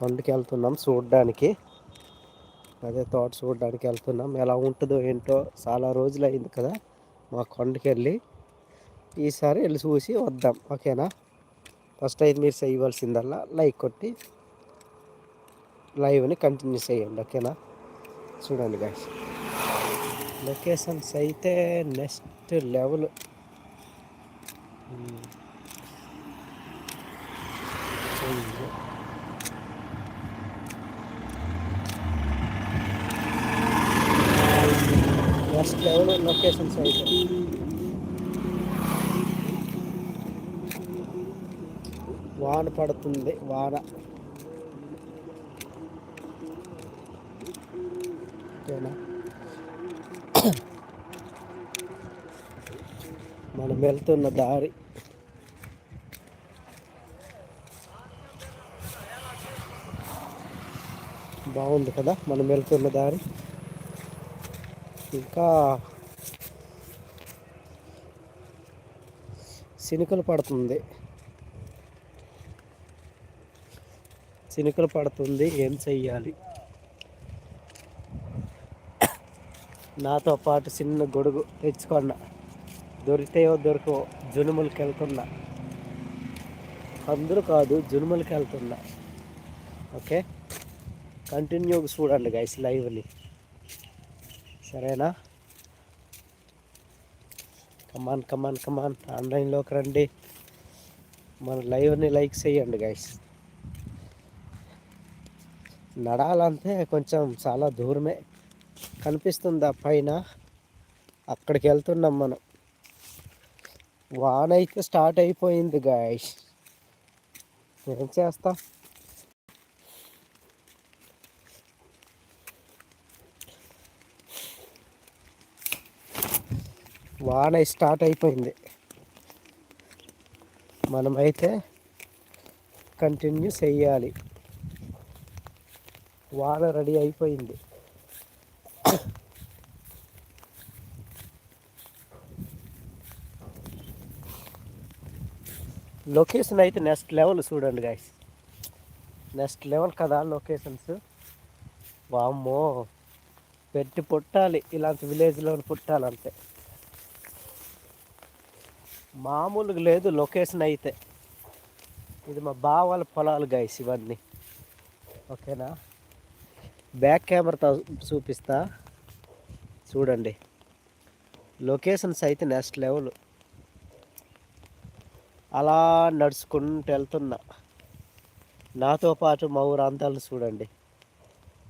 కొండకి వెళ్తున్నాం చూడడానికి. అదే తోట చూడడానికి వెళ్తున్నాం. ఎలా ఉంటుందో ఏంటో చాలా రోజులు అయింది కదా మా కొండకి వెళ్ళి ఈసారి వెళ్ళి చూసి వద్దాం. ఓకేనా? ఫస్ట్ అయితే మీరు చేయవలసిందల్లా లైక్ కొట్టి లైవ్ని కంటిన్యూ చేయండి. ఓకేనా? చూడండి గాయస్ లొకేషన్స్ అయితే next level. Next level locations అయితే వాన పడుతుంది వాన. ఓకేనా మనం వెళ్తున్న దారి. బాగుంది కదా మనం వెళ్తున్న దారి. ఇంకా చినుకలు పడుతుంది. చినుకలు పడుతుంది. ఏం చెయ్యాలి? నాతో పాటు చిన్న గొడుగు తెచ్చుకున్నా దొరికితేయో దొరకో జునుములకి వెళ్తున్నా. అందరూ కాదు జునుములకి వెళ్తున్నా. ఓకే? కంటిన్యూగా చూడండి గైస్ లైవ్ని సరేనా? కమాన్ కమాన్ కమాన్ ఆన్లైన్లోకి రండి. మన లైవ్ని లైక్ చేయండి గైస్ నడాలంటే కొంచెం చాలా దూరమే. కనిపిస్తుందా పైన? అక్కడికి వెళ్తున్నాం మనం. వాన అయితే స్టార్ట్ అయిపోయింది గాయస్ ఏం చేస్తా? వాన స్టార్ట్ అయిపోయింది. మనమైతే కంటిన్యూ చెయ్యాలి వాన రెడీ అయిపోయింది. లొకేషన్ అయితే నెక్స్ట్ లెవెల్ చూడండి గాయస్ నెక్స్ట్ లెవెల్ కదా లొకేషన్స్. వామ్మో. పెట్టి పుట్టాలి. ఇలాంటి విలేజ్లో పుట్టాలంటే మామూలుగా లేదు లొకేషన్ అయితే. ఇది మా బావాల పొలాలు గాయస్ ఇవన్నీ. ఓకేనా? బ్యాక్ కెమెరాతో చూపిస్తా. చూడండి. లొకేషన్స్ అయితే నెక్స్ట్ లెవెల్. అలా నడుచుకుంటూ వెళ్తున్నా. నాతో పాటు మా ఊరు అందాలను చూడండి.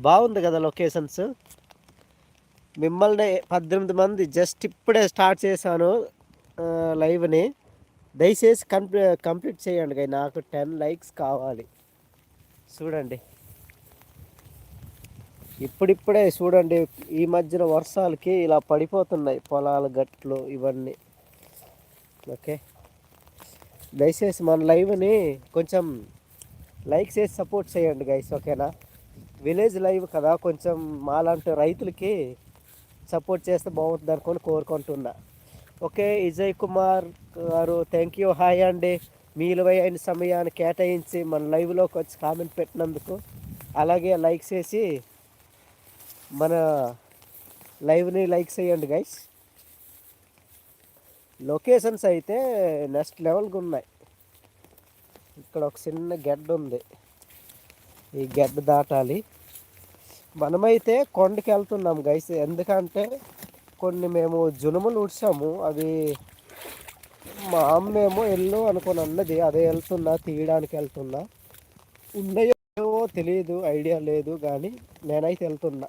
బాగుంది కదా లొకేషన్స్? మిమ్మల్ని పద్దెనిమిది మంది జస్ట్ ఇప్పుడే స్టార్ట్ చేశాను. లైవ్ని దయచేసి కంప్లీ కంప్లీట్ చేయండి నాకు టెన్ లైక్స్ కావాలి. చూడండి. ఇప్పుడిప్పుడే చూడండి ఈ మధ్యన వర్షాలకి ఇలా పడిపోతున్నాయి పొలాల గట్లు ఇవన్నీ. ఓకే. దయచేసి మన లైవ్ని కొంచెం లైక్ చేసి సపోర్ట్ చేయండి గైస్ ఓకేనా? విలేజ్ లైవ్ కదా కొంచెం మాలాంటి రైతులకి సపోర్ట్ చేస్తే బాగుంటుంది అనుకొని కోరుకుంటున్నా. ఓకే విజయ్ కుమార్ గారు థ్యాంక్ యూ హాయ్ అండి. మీ అయిన సమయాన్ని కేటాయించి మన లైవ్లోకి వచ్చి కామెంట్ పెట్టినందుకు. అలాగే లైక్ చేసి మన లైవ్ని లైక్ చేయండి గైస్ లొకేషన్స్ అయితే నెక్స్ట్ లెవెల్గా ఉన్నాయి. ఇక్కడ ఒక చిన్న గెడ్డ ఉంది. ఈ గెడ్డ దాటాలి. మనమైతే కొండకి వెళ్తున్నాం గైస్ ఎందుకంటే కొన్ని మేము జునుములు ఊడ్చాము. అవి మా అమ్మేమో ఎల్లు అనుకుని అన్నది అదే వెళ్తున్నా తీయడానికి వెళ్తున్నా. ఉన్నాయో తెలియదు ఐడియా లేదు కానీ నేనైతే వెళ్తున్నా.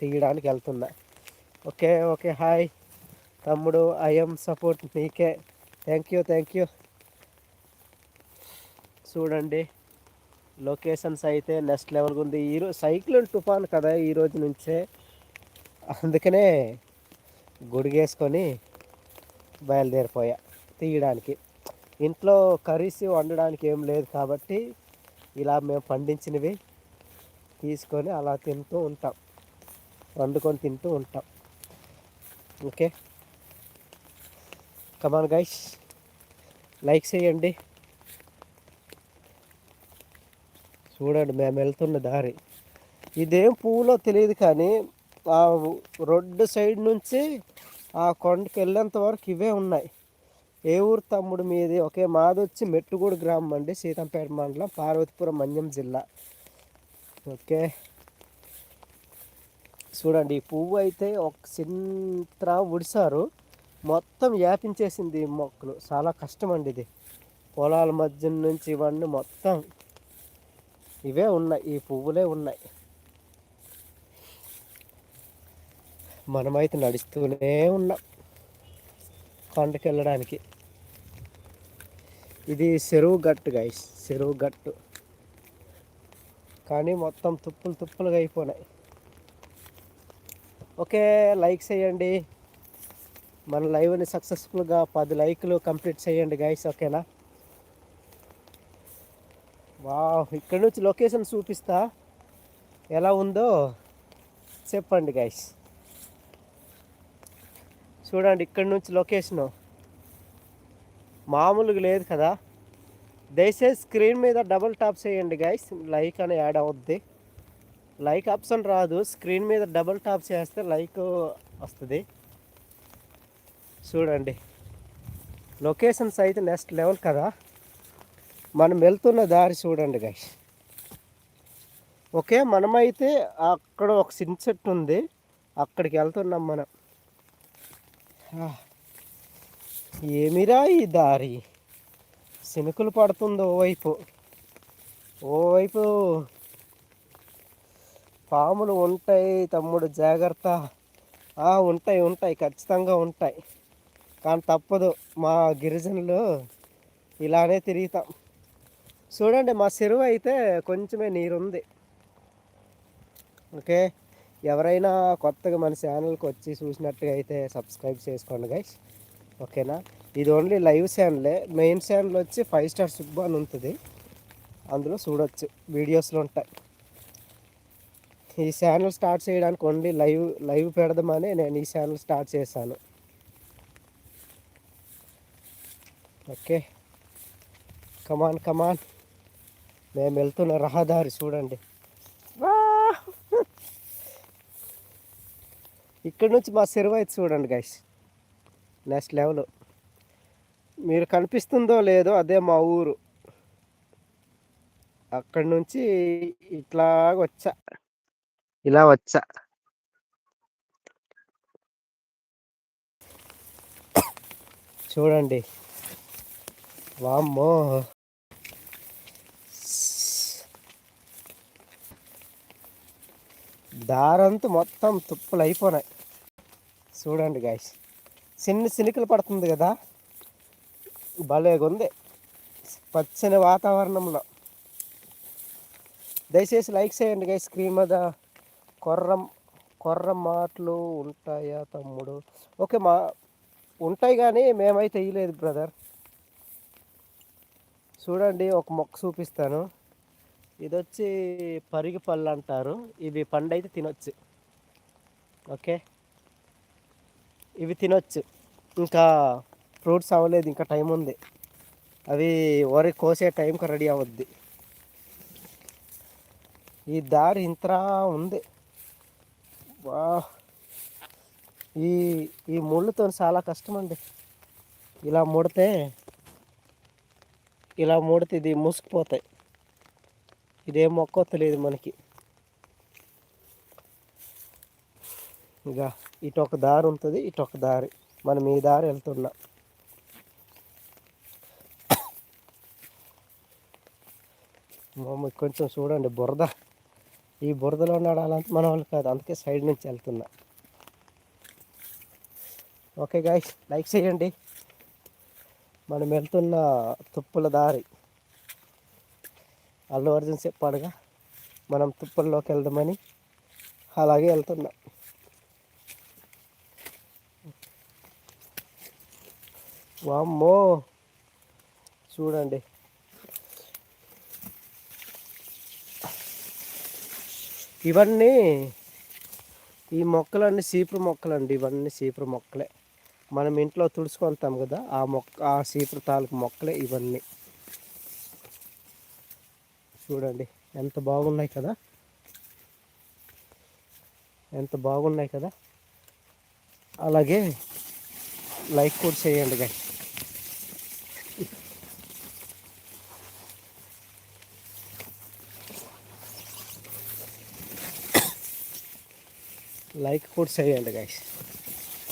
తీయడానికి వెళ్తున్నా. Okay okay hi. తమ్ముడు ఐఎమ్ సపోర్ట్ మీకే థ్యాంక్ యూ థ్యాంక్ యూ. చూడండి లొకేషన్స్ అయితే నెక్స్ట్ లెవెల్గా ఉంది. ఈరోజు సైక్లోన్ తుఫాన్ కదా ఈరోజు నుంచే. అందుకనే గుడిగేసుకొని బయలుదేరిపోయా తీయడానికి. ఇంట్లో కర్రీస్ వండడానికి ఏం లేదు కాబట్టి ఇలా మేము పండించినవి తీసుకొని అలా తింటూ ఉంటాం. వండుకొని తింటూ ఉంటాం. ఓకే? కమాన్ గైస్ లైక్ చేయండి. చూడండి మేము వెళ్తున్న దారి. ఇదేం పువ్వులో తెలియదు కానీ ఆ రోడ్డు సైడ్ నుంచి ఆ కొండకి వెళ్ళేంత వరకు ఇవే ఉన్నాయి. ఏ ఊరు తమ్ముడు మీది? ఒకే మాది వచ్చి మెట్టుగూడు గ్రామం అండి సీతంపేట మండలం పార్వతీపురం మన్యం జిల్లా. ఓకే. చూడండి ఈ పువ్వు అయితే ఒక చింత్ర ఉడిసారు మొత్తం వ్యాపించేసింది ఈ మొక్కలు. చాలా కష్టం అండి ఇది. పొలాల మధ్య నుంచి ఇవన్నీ మొత్తం ఇవే ఉన్నాయి ఈ పువ్వులే ఉన్నాయి. మనమైతే నడుస్తూనే ఉన్నాం. కొండకి వెళ్ళడానికి ఇది చెరువు గట్టు గైస్ చెరువు గట్టు. కానీ మొత్తం తుప్పులు తుప్పులుగా అయిపోయినాయి ఓకే లైక్ చేయండి మన లైవ్ని సక్సెస్ఫుల్గా పది లైక్లు కంప్లీట్ చేయండి గైస్ ఓకేనా? వా ఇక్కడ నుంచి లొకేషన్ చూపిస్తా. ఎలా ఉందో చెప్పండి గైస్ చూడండి ఇక్కడ నుంచి లొకేషను మామూలుగా లేదు కదా? దయచేసి స్క్రీన్ మీద డబుల్ టాప్ చేయండి గైస్ లైక్ అని యాడ్ అవుద్ది. లైక్ ఆప్షన్ రాదు. స్క్రీన్ మీద డబుల్ టాప్ చేస్తే లైక్ వస్తుంది. చూడండి. లొకేషన్స్ అయితే నెక్స్ట్ లెవెల్ కదా? మనం వెళ్తున్న దారి చూడండి గైస్ ఓకే మనమైతే అక్కడ ఒక సిన్సెట్ ఉంది. అక్కడికి వెళ్తున్నాం మనం. ఏమిరా ఈ దారి? శనుకులు పడుతుంది ఓవైపు. ఓవైపు పాములు ఉంటాయి తమ్ముడు జాగ్రత్త. ఉంటాయి ఉంటాయి ఖచ్చితంగా ఉంటాయి. కానీ తప్పదు మా గిరిజనులు ఇలానే తిరుగుతాం. చూడండి మా చెరువు అయితే కొంచెమే నీరుంది. ఓకే? ఎవరైనా కొత్తగా మన ఛానల్కి వచ్చి చూసినట్టుగా అయితే సబ్స్క్రైబ్ చేసుకోండి గైస్ ఓకేనా? ఇది ఓన్లీ లైవ్ ఛానలే మెయిన్ ఛానల్ వచ్చి ఫైవ్ స్టార్ సుబ్బు అని ఉంటుంది. అందులో చూడొచ్చు. వీడియోస్లో ఉంటాయి. ఈ ఛానల్ స్టార్ట్ చేయడానికి ఓన్లీ లైవ్ లైవ్ పెడదామని నేను ఈ ఛానల్ స్టార్ట్ చేశాను. Okay? Come on come on మేము వెళ్తున్న రహదారి చూడండి. ఇక్కడ నుంచి మా చెరువు అయితే చూడండి గైస్ నెక్స్ట్ లెవెల్ మీరు కనిపిస్తుందో లేదో అదే మా ఊరు. అక్కడి నుంచి ఇట్లా వచ్చా. ఇలా వచ్చా. చూడండి. వామ్మో. దారంతా మొత్తం తుప్పులు అయిపోయినాయి చూడండి గాయస్ చిన్న చినుకలు పడుతుంది కదా? భలేగా ఉంది పచ్చని వాతావరణంలో. దయచేసి లైక్ చేయండి గైస్ స్క్రీన్ మీద కొర్రం కొర్ర మాటలు ఉంటాయా తమ్ముడు? ఓకే మా ఉంటాయి కానీ మేమైతే వేయలేదు బ్రదర్ చూడండి ఒక మొక్క చూపిస్తాను. ఇది వచ్చి పరిగి పళ్ళు అంటారు. ఇవి పండు అయితే తినొచ్చు. ఓకే? ఇవి తినొచ్చు. ఇంకా ఫ్రూట్స్ అవ్వలేదు ఇంకా టైం ఉంది. అవి వరి కోసే టైంకి రెడీ అవ్వద్ది ఈ దారి ఇంతరా ఉంది. వా. ఈ ఈ ముళ్ళుతో చాలా కష్టం అండి ఇలా ముడితే ఇలా ముడితే ఇది మూసుకుపోతాయి. ఇదేం మొక్క తెలియదు మనకి. ఇంకా ఇటు ఒక దారి ఉంటుంది ఇటు ఒక దారి. మనం ఈ దారి వెళ్తున్నాం. మామ కొంచెం చూడండి బురద. ఈ బురదలో నడాలంటే మన వాళ్ళు కాదు అందుకే సైడ్ నుంచి వెళ్తున్నా. ఓకే గాయస్ లైక్ చేయండి. మనం వెళ్తున్న తుప్పుల దారి. అల్లు అర్జున్ చెప్పాడుగా మనం తుప్పల్లోకి వెళ్దామని అలాగే వెళ్తున్నాం. వామ్మో. చూడండి. ఇవన్నీ ఈ మొక్కలన్నీ సీపురు మొక్కలండి ఇవన్నీ సీపురు మొక్కలే. మనం ఇంట్లో తుడుచుకుంటాం కదా ఆ మొక్క ఆ సీపురు తాలూకు మొక్కలే ఇవన్నీ. చూడండి ఎంత బాగున్నాయి కదా. ఎంత బాగున్నాయి కదా. అలాగే లైక్ కూడా చేయండి కానీ లైక్ కూడా చేయండి గాయస్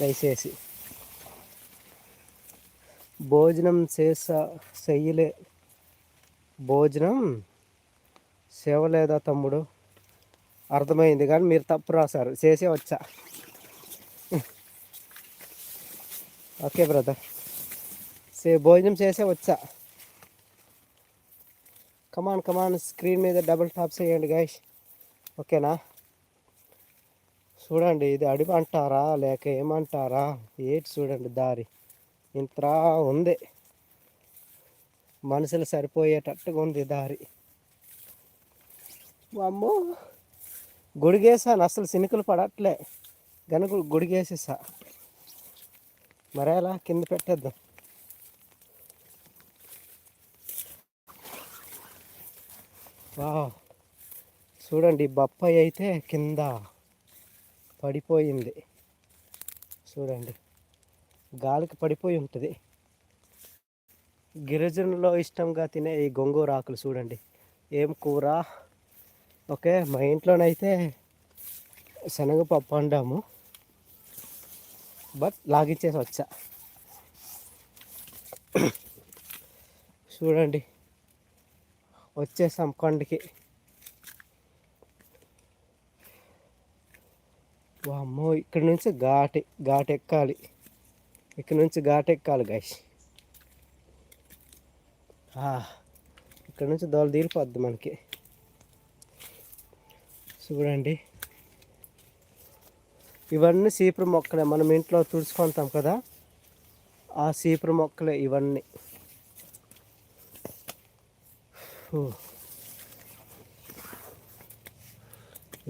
దయచేసి. భోజనం చేసా చెయ్యలే. భోజనం చేయలేదా తమ్ముడు? అర్థమైంది కానీ మీరు తప్పు రాశారు. చేసే వచ్చా. ఓకే బ్రదర్ సే భోజనం చేసే వచ్చా. Come on come on screen మీద డబుల్ టాప్ చేయండి గాయస్ ఓకేనా? చూడండి ఇది అడివి అంటారా లేక ఏమంటారా? ఏటి చూడండి దారి. ఇంత ఉంది. మనుషులు సరిపోయేటట్టుగా ఉంది దారి. అమ్మో గుడిగేసాను అసలు సినుకులు పడట్లే. గనుక గుడిగేసేసా. మరేలా అలా కింద పెట్టేద్దాం. వా చూడండి బొప్పాయి అయితే కింద. పడిపోయింది. చూడండి. గాలికి పడిపోయి ఉంటుంది. గిరిజనులో ఇష్టంగా తినే ఈ గొంగూర ఆకులు చూడండి. ఏం కూర? ఓకే మా ఇంట్లోనైతే శనగపప్పు వండాము. బట్ లాగించేసి వచ్చా. చూడండి. వచ్చేసాం కొండకి. వామ్మో ఇక్కడ నుంచి ఘాటి ఘాట్ ఎక్కాలి ఇక్కడ నుంచి ఘాట్ ఎక్కాలి గాయస్ ఇక్కడ నుంచి దోళ తీరిపోద్ది మనకి. చూడండి. ఇవన్నీ సీపురు మొక్కలే మనం ఇంట్లో తుడుచుకుంటాం కదా. ఆ సీపురు మొక్కలే ఇవన్నీ.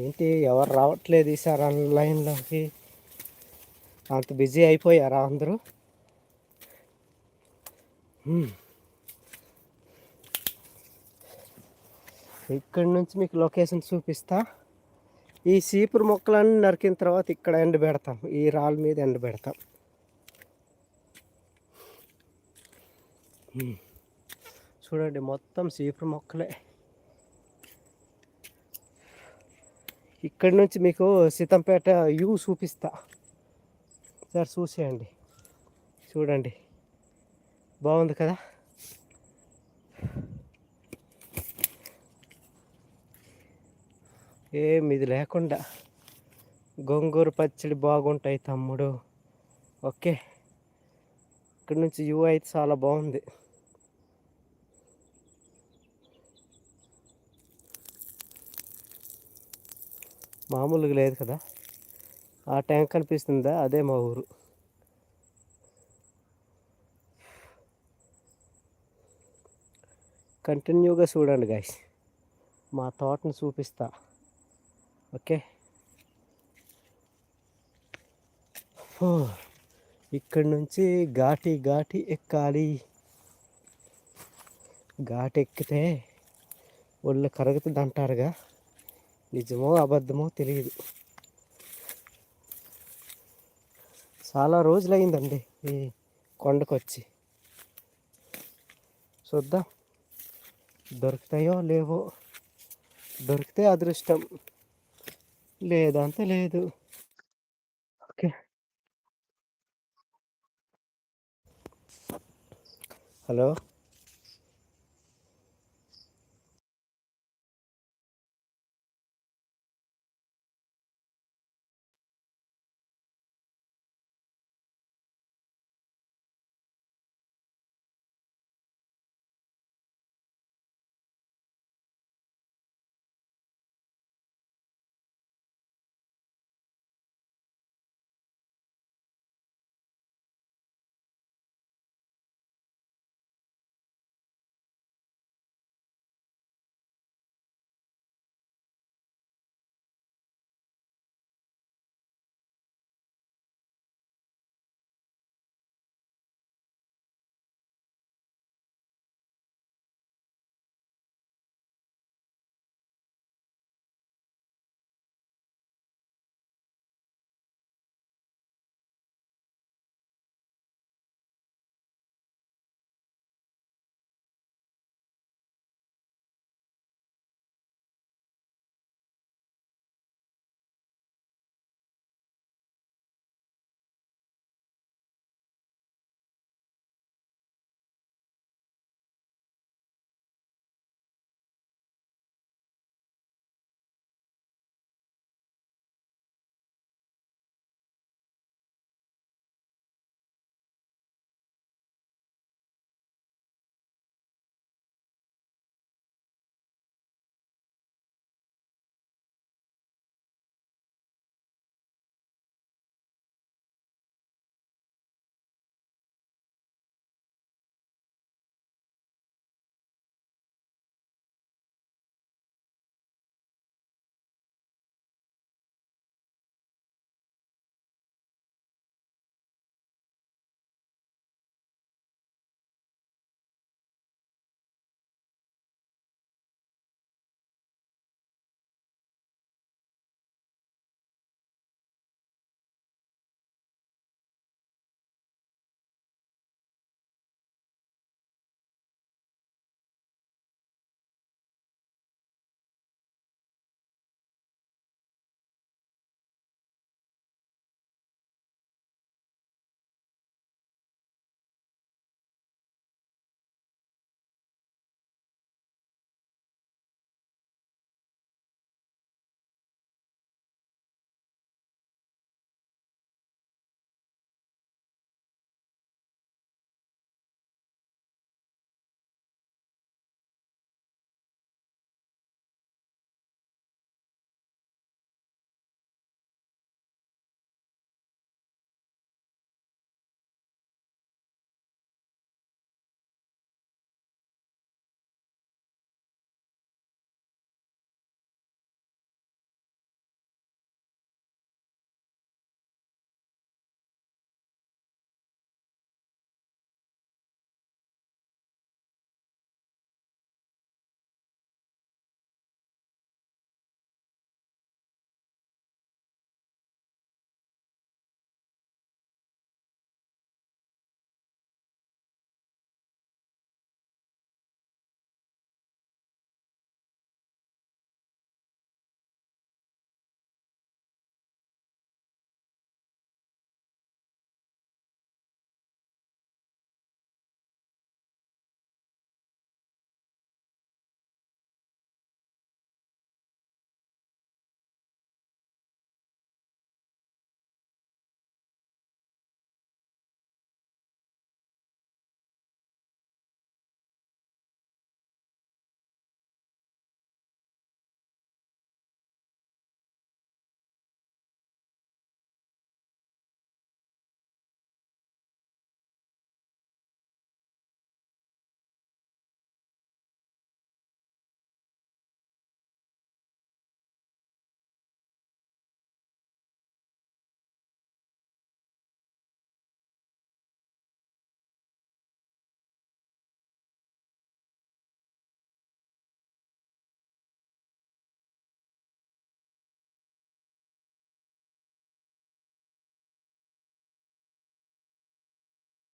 ఏంటి ఎవరు రావట్లేదు ఈసారి ఆన్లైన్లోకి అంత బిజీ అయిపోయారా అందరూ? ఇక్కడ నుంచి మీకు లొకేషన్ చూపిస్తా. ఈ సీపురు మొక్కలన్నీ నరికిన తర్వాత ఇక్కడ ఎండ పెడతాం. ఈ రాళ్ళ మీద ఎండ పెడతాం. చూడండి మొత్తం సీపురు మొక్కలే. ఇక్కడ నుంచి మీకు సీతంపేట వ్యూ చూపిస్తా. సార్ చూసేయండి. చూడండి. బాగుంది కదా? ఏమి ఇది లేకుండా. గొంగూర పచ్చడి బాగుంటాయి తమ్ముడు. ఓకే. ఇక్కడ నుంచి యూ అయితే చాలా బాగుంది. మామూలుగా లేదు కదా. ఆ ట్యాంక్ కనిపిస్తుందా? అదే మా ఊరు. కంటిన్యూగా చూడండి గాయస్ మా తోటను చూపిస్తా. ఓకే? ఇక్కడ నుంచి ఘాటి ఘాటి ఎక్కాలి. ఘాటి ఎక్కితే ఒళ్ళు కరుగుతుంది అంటారుగా నిజమో అబద్ధమో తెలియదు. చాలా రోజులైందండి ఈ కొండకొచ్చి. చూద్దాం. దొరుకుతాయో లేవో. దొరికితే అదృష్టం. లేదంటే లేదు. ఓకే. హలో?